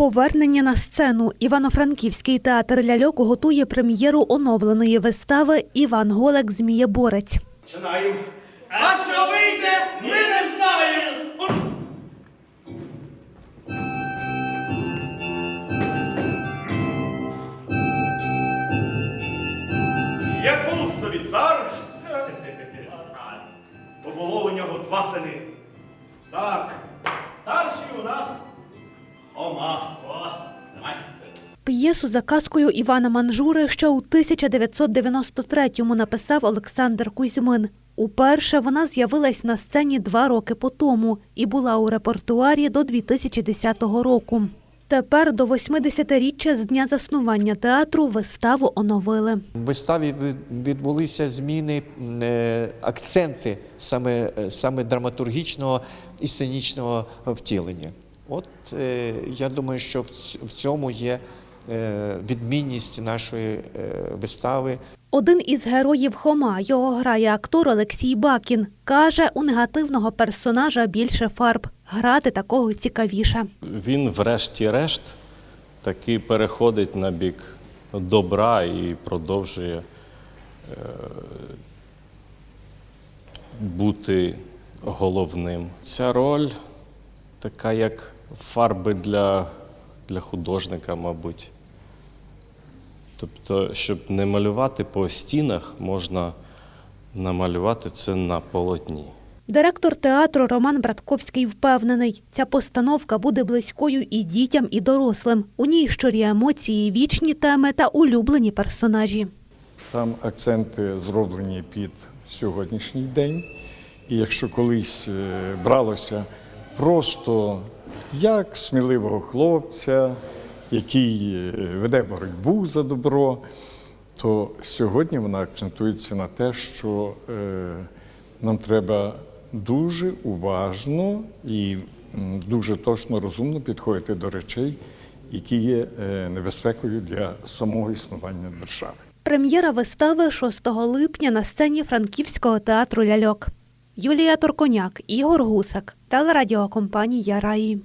Повернення на сцену Івано-Франківський театр ляльок готує прем'єру оновленої вистави Іван Голек Змієборець. Починаємо. А що вийде, ми не знаємо. Як був собі цар, то було у нього два сини. Так, старший Давай. П'єсу за казкою Івана Манжури ще у 1993-му написав Олександр Кузьмин. Уперше вона з'явилась на сцені два роки по тому і була у репертуарі до 2010 року. Тепер до 80-річчя з дня заснування театру виставу оновили. В виставі від- відбулися зміни, е, акценти саме, е, саме драматургічного і сценічного втілення. От е, я думаю, що в в цьому є е, відмінність нашої е, вистави. Один із героїв Хома, його грає актор Олексій Бакін, каже, у негативного персонажа більше фарб. Грати такого цікавіше. Він, врешті-решт, таки переходить на бік добра і продовжує е, бути головним. Ця роль така, як фарби для, для художника, мабуть. Тобто, щоб не малювати по стінах, можна намалювати це на полотні. Директор театру Роман Братковський впевнений, ця постановка буде близькою і дітям, і дорослим. У ній щирі емоції, вічні теми та улюблені персонажі. Там акценти зроблені під сьогоднішній день. І якщо колись е, бралося просто як сміливого хлопця, який е, веде боротьбу за добро, то сьогодні вона акцентується на те, що е, нам треба дуже уважно і дуже точно розумно підходити до речей, які є е, небезпекою для самого існування держави. Прем'єра вистави 6 липня на сцені Франківського театру ляльок. Юлія Торконяк, Ігор Гусак, телерадіокомпанія Раї.